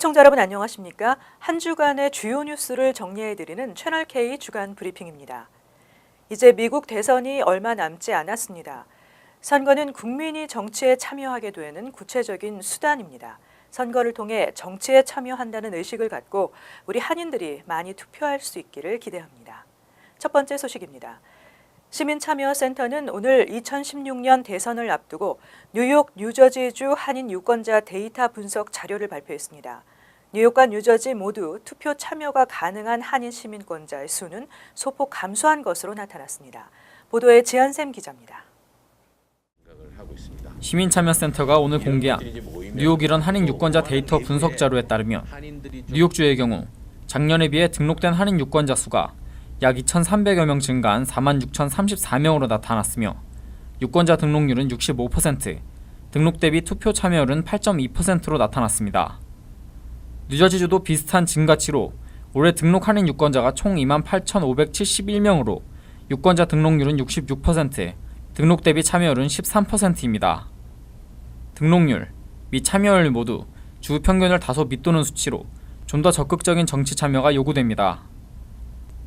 시청자 여러분 안녕하십니까? 한 주간의 주요 뉴스를 정리해드리는 채널 K 주간 브리핑입니다. 이제 미국 대선이 얼마 남지 않았습니다. 선거는 국민이 정치에 참여하게 되는 구체적인 수단입니다. 선거를 통해 정치에 참여한다는 의식을 갖고 우리 한인들이 많이 투표할 수 있기를 기대합니다. 첫 번째 소식입니다. 시민참여센터는 오늘 2016년 대선을 앞두고 뉴욕, 뉴저지주 한인 유권자 데이터 분석 자료를 발표했습니다. 뉴욕과 뉴저지 모두 투표 참여가 가능한 한인 시민권자의 수는 소폭 감소한 것으로 나타났습니다. 보도에 지한샘 기자입니다. 시민참여센터가 오늘 공개한 뉴욕 일원 한인 유권자 데이터 분석 자료에 따르면 뉴욕주의 경우 작년에 비해 등록된 한인 유권자 수가 약 2,300여 명 증가한 46,034명으로 나타났으며 유권자 등록률은 65%, 등록 대비 투표 참여율은 8.2%로 나타났습니다. 뉴저지주도 비슷한 증가치로 올해 등록 한인 유권자가 총 28,571명으로 유권자 등록률은 66%, 등록 대비 참여율은 13%입니다. 등록률 및 참여율 모두 주 평균을 다소 밑도는 수치로 좀 더 적극적인 정치 참여가 요구됩니다.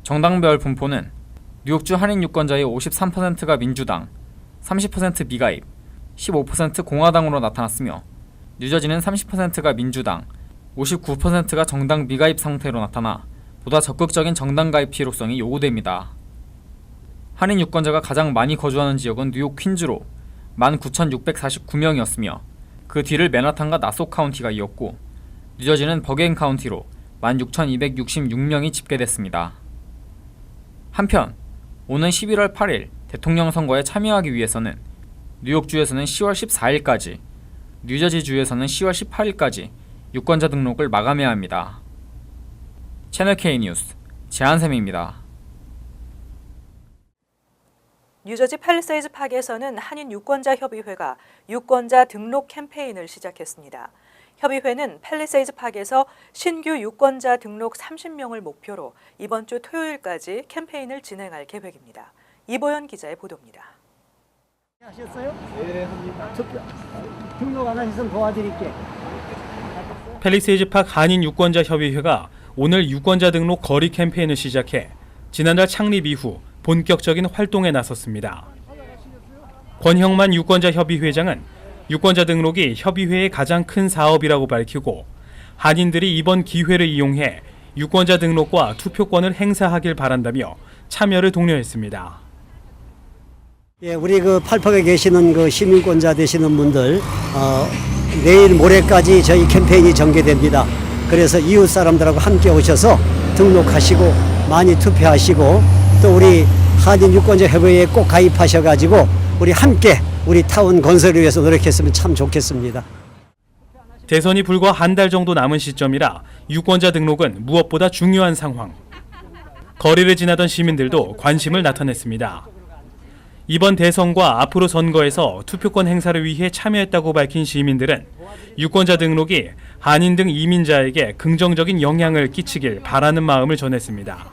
정당별 분포는 뉴욕주 한인 유권자의 53%가 민주당, 30% 미가입, 15% 공화당으로 나타났으며 뉴저지는 30%가 민주당, 59%가 정당 미가입 상태로 나타나 보다 적극적인 정당 가입 필요성이 요구됩니다. 한인 유권자가 가장 많이 거주하는 지역은 뉴욕 퀸즈로 19,649명이었으며 그 뒤를 맨하탄과 나소 카운티가 이었고 뉴저지는 버게인 카운티로 16,266명이 집계됐습니다. 한편 오는 11월 8일 대통령 선거에 참여하기 위해서는 뉴욕주에서는 10월 14일까지, 뉴저지주에서는 10월 18일까지 유권자 등록을 마감해야 합니다. 채널 K 뉴스 제한샘입니다. 뉴저지 팰리세이즈 파크에서는 한인 유권자 협의회가 유권자 등록 캠페인을 시작했습니다. 협의회는 팰리세이즈 파크에서 신규 유권자 등록 30명을 목표로 이번 주 토요일까지 캠페인을 진행할 계획입니다. 이보연 기자의 보도입니다. 하셨어요? 네, 합니다. 등록 안 하셨으면 도와드릴게. 팰리세이즈 파크 한인 유권자 협의회가 오늘 유권자 등록 거리 캠페인을 시작해 지난달 창립 이후 본격적인 활동에 나섰습니다. 권형만 유권자 협의회장은 유권자 등록이 협의회의 가장 큰 사업이라고 밝히고 한인들이 이번 기회를 이용해 유권자 등록과 투표권을 행사하길 바란다며 참여를 독려했습니다. 예, 우리 그 팔팍에 계시는 그 시민권자 되시는 분들 어, 내일 모레까지 저희 캠페인이 전개됩니다. 그래서 이웃 사람들하고 함께 오셔서 등록하시고 많이 투표하시고 또 우리 한인 유권자 협의회에 꼭 가입하셔 가지고 우리 함께 우리 타운 건설을 위해서 노력했으면 참 좋겠습니다. 대선이 불과 한 달 정도 남은 시점이라 유권자 등록은 무엇보다 중요한 상황. 거리를 지나던 시민들도 관심을 나타냈습니다. 이번 대선과 앞으로 선거에서 투표권 행사를 위해 참여했다고 밝힌 시민들은 유권자 등록이 한인 등 이민자에게 긍정적인 영향을 끼치길 바라는 마음을 전했습니다.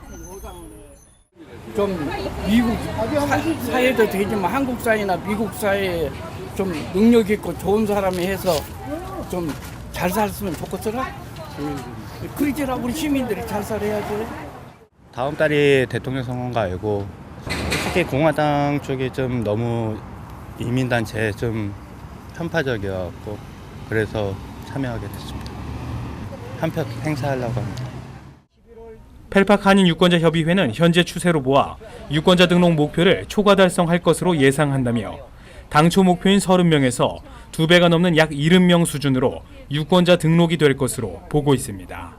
좀 미국 사, 사회도 되지만 한국 사회나 미국 사회에 좀 능력 있고 좋은 사람이 해서 좀 잘 살았으면 좋겠더라. 그러지라 우리 시민들이 잘 살아야지. 다음 달이 대통령 선거인가 알고 특히 공화당 쪽이 좀 너무 이민단체에 좀 편파적이어갖고 그래서 참여하게 됐습니다. 한 표 행사하려고 합니다. 펠팍 한인 유권자 협의회는 현재 추세로 보아 유권자 등록 목표를 초과 달성할 것으로 예상한다며 당초 목표인 30명에서 두 배가 넘는 약 70명 수준으로 유권자 등록이 될 것으로 보고 있습니다.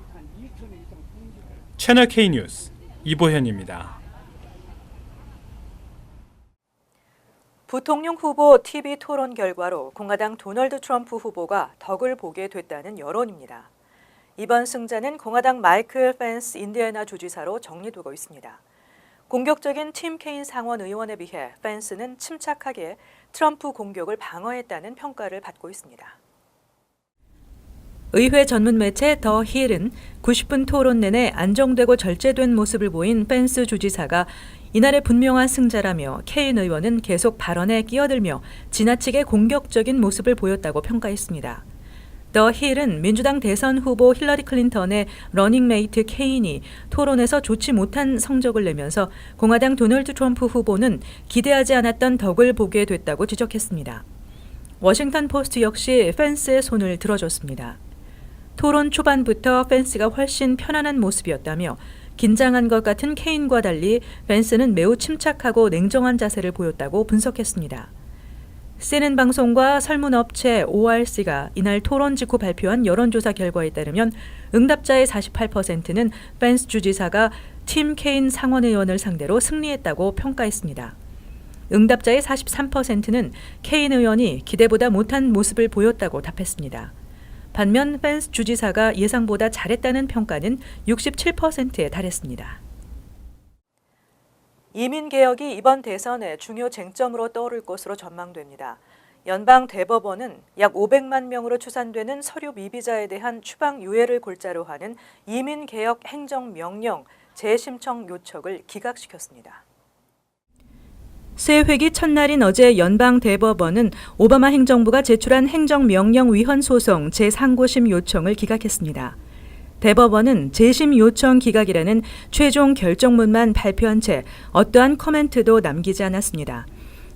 채널 K 뉴스 이보현입니다. 부통령 후보 TV 토론 결과로 공화당 도널드 트럼프 후보가 덕을 보게 됐다는 여론입니다. 이번 승자는 공화당 마이클 펜스 인디애나 주지사로 정리되고 있습니다. 공격적인 팀 케인 상원 의원에 비해 펜스는 침착하게 트럼프 공격을 방어했다는 평가를 받고 있습니다. 의회 전문 매체 더 힐은 90분 토론 내내 안정되고 절제된 모습을 보인 펜스 주지사가 이날의 분명한 승자라며 케인 의원은 계속 발언에 끼어들며 지나치게 공격적인 모습을 보였다고 평가했습니다. 더 힐은 민주당 대선 후보 힐러리 클린턴의 러닝메이트 케인이 토론에서 좋지 못한 성적을 내면서 공화당 도널드 트럼프 후보는 기대하지 않았던 덕을 보게 됐다고 지적했습니다. 워싱턴 포스트 역시 펜스의 손을 들어줬습니다. 토론 초반부터 펜스가 훨씬 편안한 모습이었다며 긴장한 것 같은 케인과 달리 펜스는 매우 침착하고 냉정한 자세를 보였다고 분석했습니다. CNN 방송과 설문업체 ORC가 이날 토론 직후 발표한 여론조사 결과에 따르면 응답자의 48%는 펜스 주지사가 팀 케인 상원의원을 상대로 승리했다고 평가했습니다. 응답자의 43%는 케인 의원이 기대보다 못한 모습을 보였다고 답했습니다. 반면 펜스 주지사가 예상보다 잘했다는 평가는 67%에 달했습니다. 이민 개혁이 이번 대선의 중요 쟁점으로 떠오를 것으로 전망됩니다. 연방 대법원은 약 500만 명으로 추산되는 서류 미비자에 대한 추방 유예를 골자로 하는 이민 개혁 행정 명령 재심청 요청을 기각시켰습니다. 새 회기 첫날인 어제 연방 대법원은 오바마 행정부가 제출한 행정명령 위헌 소송 제3고심 요청을 기각했습니다. 대법원은 재심 요청 기각이라는 최종 결정문만 발표한 채 어떠한 코멘트도 남기지 않았습니다.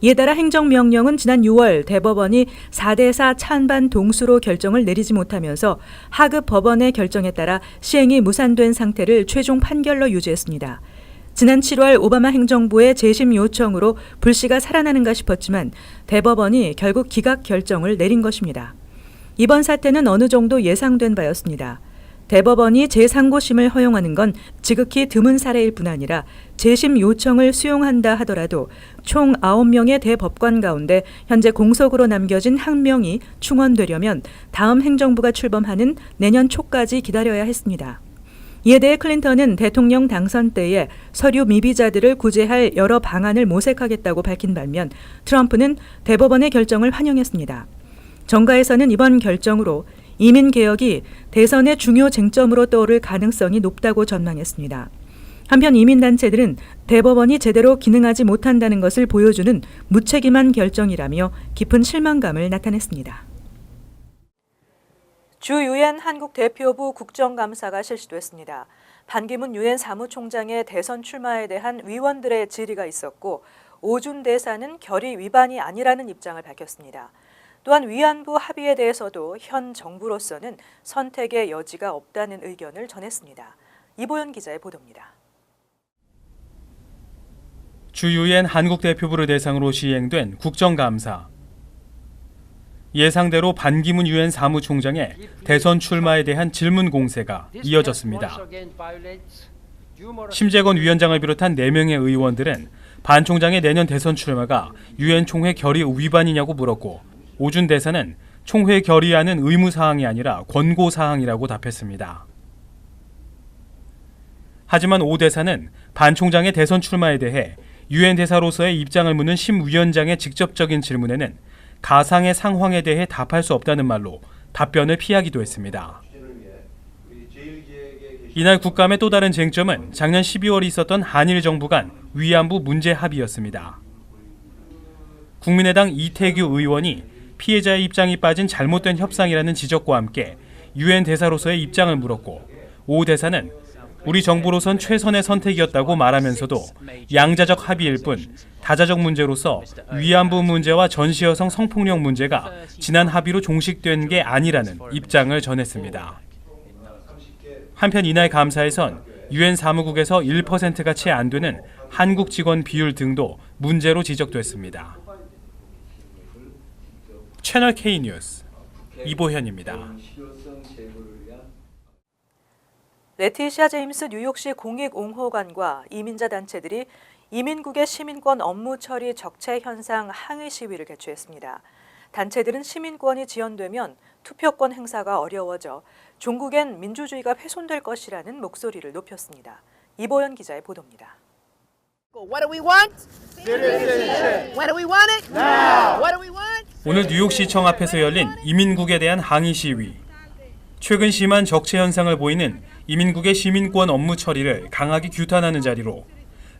이에 따라 행정명령은 지난 6월 대법원이 4대4 찬반 동수로 결정을 내리지 못하면서 하급 법원의 결정에 따라 시행이 무산된 상태를 최종 판결로 유지했습니다. 지난 7월 오바마 행정부의 재심 요청으로 불씨가 살아나는가 싶었지만 대법원이 결국 기각 결정을 내린 것입니다. 이번 사태는 어느 정도 예상된 바였습니다. 대법원이 제3고심을 허용하는 건 지극히 드문 사례일 뿐 아니라 재심 요청을 수용한다 하더라도 총 9명의 대법관 가운데 현재 공석으로 남겨진 한 명이 충원되려면 다음 행정부가 출범하는 내년 초까지 기다려야 했습니다. 이에 대해 클린턴은 대통령 당선 때에 서류 미비자들을 구제할 여러 방안을 모색하겠다고 밝힌 반면 트럼프는 대법원의 결정을 환영했습니다. 정가에서는 이번 결정으로 이민 개혁이 대선의 중요 쟁점으로 떠오를 가능성이 높다고 전망했습니다. 한편 이민단체들은 대법원이 제대로 기능하지 못한다는 것을 보여주는 무책임한 결정이라며 깊은 실망감을 나타냈습니다. 주 유엔 한국 대표부 국정감사가 실시됐습니다. 반기문 유엔 사무총장의 대선 출마에 대한 위원들의 질의가 있었고 오준 대사는 결의 위반이 아니라는 입장을 밝혔습니다. 또한 위안부 합의에 대해서도 현 정부로서는 선택의 여지가 없다는 의견을 전했습니다. 이보연 기자의 보도입니다. 주 유엔 한국 대표부를 대상으로 시행된 국정감사. 예상대로 반기문 유엔 사무총장의 대선 출마에 대한 질문 공세가 이어졌습니다. 심재건 위원장을 비롯한 4명의 의원들은 반 총장의 내년 대선 출마가 유엔 총회 결의 위반이냐고 물었고 오준 대사는 총회 결의안은 의무 사항이 아니라 권고 사항이라고 답했습니다. 하지만 오 대사는 반 총장의 대선 출마에 대해 유엔 대사로서의 입장을 묻는 심 위원장의 직접적인 질문에는 가상의 상황에 대해 답할 수 없다는 말로 답변을 피하기도 했습니다. 이날 국감의 또 다른 쟁점은 작년 12월 있었던 한일 정부 간 위안부 문제 합의였습니다. 국민의당 이태규 의원이 피해자의 입장이 빠진 잘못된 협상이라는 지적과 함께 유엔 대사로서의 입장을 물었고 오 대사는 우리 정부로선 최선의 선택이었다고 말하면서도 양자적 합의일 뿐 다자적 문제로서 위안부 문제와 전시 여성 성폭력 문제가 지난 합의로 종식된 게 아니라는 입장을 전했습니다. 한편 이날 감사에선 유엔 사무국에서 1%가 채 안 되는 한국 직원 비율 등도 문제로 지적됐습니다. 채널 K 뉴스 이보현입니다. 레티시아 제임스 뉴욕시 공익옹호관과 이민자 단체들이 이민국의 시민권 업무 처리 적체 현상 항의 시위를 개최했습니다. 단체들은 시민권이 지연되면 투표권 행사가 어려워져 종국엔 민주주의가 훼손될 것이라는 목소리를 높였습니다. 이보연 기자의 보도입니다. What do we want? Citizenship. When do we want it? Now. What do we want? 오늘 뉴욕시청 앞에서 열린 이민국에 대한 항의 시위. 최근 심한 적체 현상을 보이는 이민국의 시민권 업무 처리를 강하게 규탄하는 자리로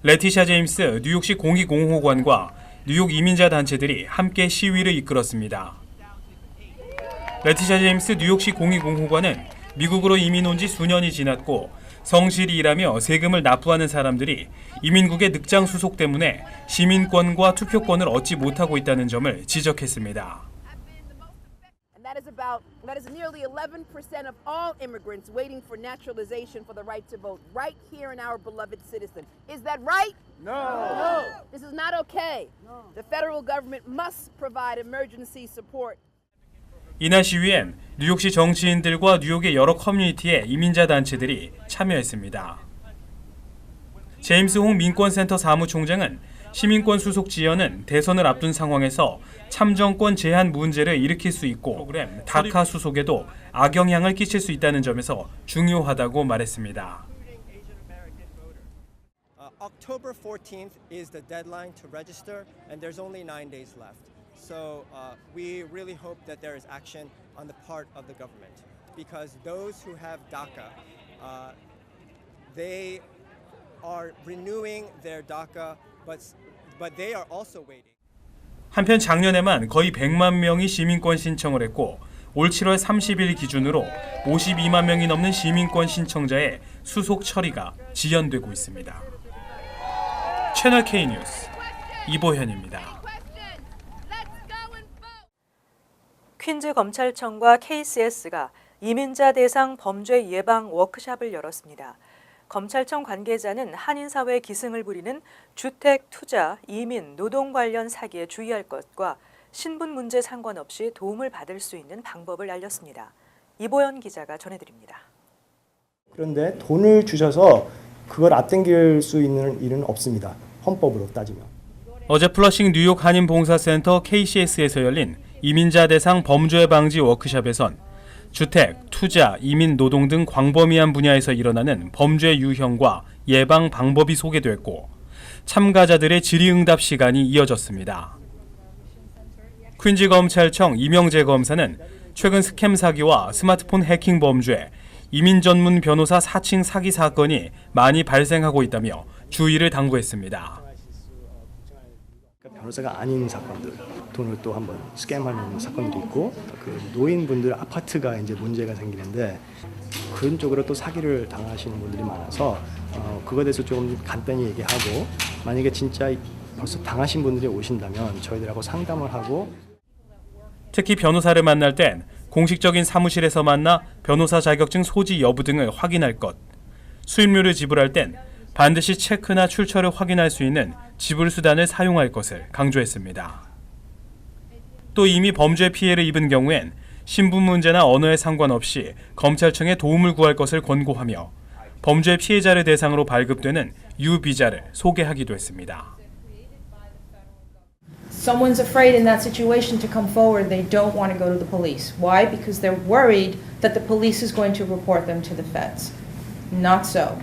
레티샤 제임스 뉴욕시 공익공호관과 뉴욕 이민자 단체들이 함께 시위를 이끌었습니다. 레티샤 제임스 뉴욕시 공익공호관은 미국으로 이민 온 지 수년이 지났고 성실히 일하며 세금을 납부하는 사람들이 이민국의 늑장 수속 때문에 시민권과 투표권을 얻지 못하고 있다는 점을 지적했습니다. And that is about that is nearly 11% of all immigrants waiting for naturalization for the right to vote right here in our beloved citizen. Is that right? No. No. This is not okay. The federal government must provide emergency support 이날 시위엔 뉴욕시 정치인들과 뉴욕의 여러 커뮤니티의 이민자 단체들이 참여했습니다. 제임스 홍 민권센터 사무총장은 시민권 수속 지연은 대선을 앞둔 상황에서 참정권 제한 문제를 일으킬 수 있고 다카 수속에도 악영향을 끼칠 수 있다는 점에서 중요하다고 말했습니다. Uh, October 14th is the deadline to register, and there's only nine days left. So uh, we really hope that there is action on the part of the government, because those who have DACA, uh, they are renewing their DACA, but but they are also waiting. 한편 작년에만 거의 100만 명이 시민권 신청을 했고 올 7월 30일 기준으로 52만 명이 넘는 시민권 신청자의 수속 처리가 지연되고 있습니다. 채널 K 뉴스 이보현입니다. 퀸즈 검찰청과 KCS가 이민자 대상 범죄 예방 워크샵을 열었습니다. 검찰청 관계자는 한인사회 기승을 부리는 주택, 투자, 이민, 노동 관련 사기에 주의할 것과 신분 문제 상관없이 도움을 받을 수 있는 방법을 알렸습니다. 이보연 기자가 전해드립니다. 그런데 돈을 주셔서 그걸 앞당길 수 있는 일은 없습니다. 헌법으로 따지면. 어제 플러싱 뉴욕 한인 봉사센터 KCS에서 열린 이민자 대상 범죄 방지 워크숍에선 주택, 투자, 이민, 노동 등 광범위한 분야에서 일어나는 범죄 유형과 예방 방법이 소개됐고 참가자들의 질의응답 시간이 이어졌습니다. 퀸즈 검찰청 이명재 검사는 최근 스캠 사기와 스마트폰 해킹 범죄, 이민 전문 변호사 사칭 사기 사건이 많이 발생하고 있다며 주의를 당부했습니다. 변호사가 아닌 사건들, 돈을 또 한번 스캠하는 사건들이 있고 그 노인분들 아파트가 이제 문제가 생기는데 그런 쪽으로 또 사기를 당하시는 분들이 많아서 어, 그거에 대해서 조금 간단히 얘기하고 만약에 진짜 벌써 당하신 분들이 오신다면 저희들하고 상담을 하고 특히 변호사를 만날 땐 공식적인 사무실에서 만나 변호사 자격증 소지 여부 등을 확인할 것. 수임료를 지불할 땐 반드시 체크나 출처를 확인할 수 있는 지불 수단을 사용할 것을 강조했습니다. 또 이미 범죄 피해를 입은 경우엔 신분 문제나 언어에 상관없이 검찰청에 도움을 구할 것을 권고하며 범죄 피해자를 대상으로 발급되는 유비자를 소개하기도 했습니다. someone's afraid in that situation to come forward, they don't want to go to the police. Why? Because they're worried that the police is going to report them to the feds. Not so.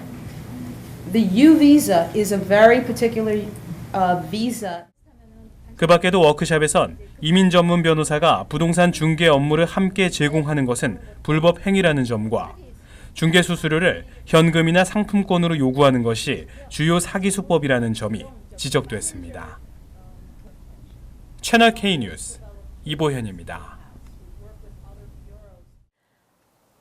The U visa is a very particular uh, visa. 그 밖에도 워크숍에선 이민 전문 변호사가 부동산 중개 업무를 함께 제공하는 것은 불법 행위라는 점과 중개 수수료를 현금이나 상품권으로 요구하는 것이 주요 사기 수법이라는 점이 지적됐습니다. 채널 K 뉴스 이보현입니다.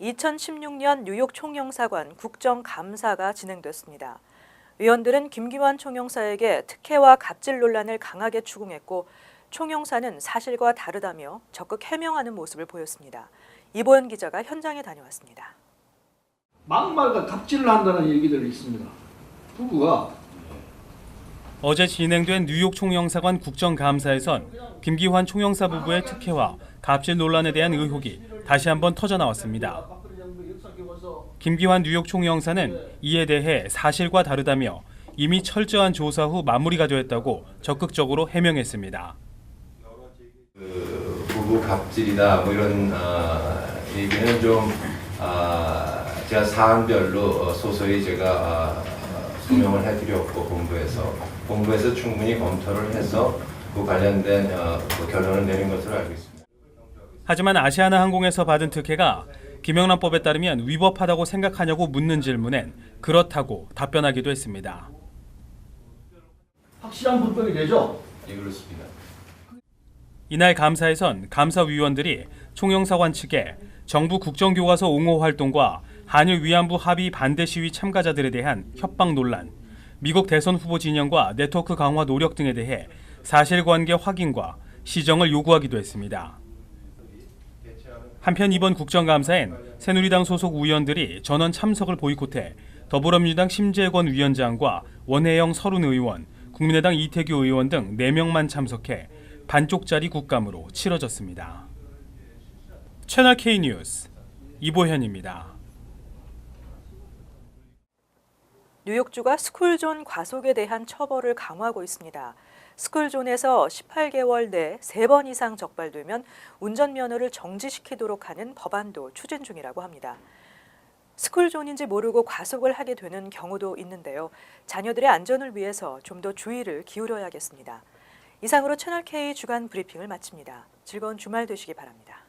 2016년 뉴욕 총영사관 국정감사가 진행됐습니다. 의원들은 김기환 총영사에게 특혜와 갑질 논란을 강하게 추궁했고 총영사는 사실과 다르다며 적극 해명하는 모습을 보였습니다. 이보연 기자가 현장에 다녀왔습니다. 막말과 갑질을 한다는 얘기들이 있습니다. 부부가 어제 진행된 뉴욕 총영사관 국정감사에선 김기환 총영사 부부의 특혜와 갑질 논란에 대한 의혹이 다시 한번 터져 나왔습니다. 김기환 뉴욕 총영사는 이에 대해 사실과 다르다며 이미 철저한 조사 후 마무리가 되었다고 적극적으로 해명했습니다. 그 부부 갑질이다 뭐 이런 어, 얘기는 좀 아, 제가 사안별로 어, 소소히 제가 아, 소명을 해드렸고 본부에서 본부에서 충분히 검토를 해서 그 관련된 어, 그 결론을 내린 것으로 알고 있습니다. 하지만 아시아나 항공에서 받은 특혜가 김영란법에 따르면 위법하다고 생각하냐고 묻는 질문엔 그렇다고 답변하기도 했습니다. 확실한 불법이 되죠. 예 그렇습니다. 이날 감사에선 감사위원들이 총영사관 측에 정부 국정교과서 옹호 활동과 한일 위안부 합의 반대 시위 참가자들에 대한 협박 논란, 미국 대선 후보 진영과 네트워크 강화 노력 등에 대해 사실관계 확인과 시정을 요구하기도 했습니다. 한편 이번 국정감사엔 새누리당 소속 의원들이 전원 참석을 보이콧해 더불어민주당 심재권 위원장과 원혜영 서른 의원, 국민의당 이태규 의원 등 4명만 참석해 반쪽짜리 국감으로 치러졌습니다. 채널 K 뉴스 이보현입니다. 뉴욕주가 스쿨존 과속에 대한 처벌을 강화하고 있습니다. 스쿨존에서 18개월 내 3번 이상 적발되면 운전면허를 정지시키도록 하는 법안도 추진 중이라고 합니다. 스쿨존인지 모르고 과속을 하게 되는 경우도 있는데요. 자녀들의 안전을 위해서 좀 더 주의를 기울여야겠습니다. 이상으로 채널K 주간 브리핑을 마칩니다. 즐거운 주말 되시기 바랍니다.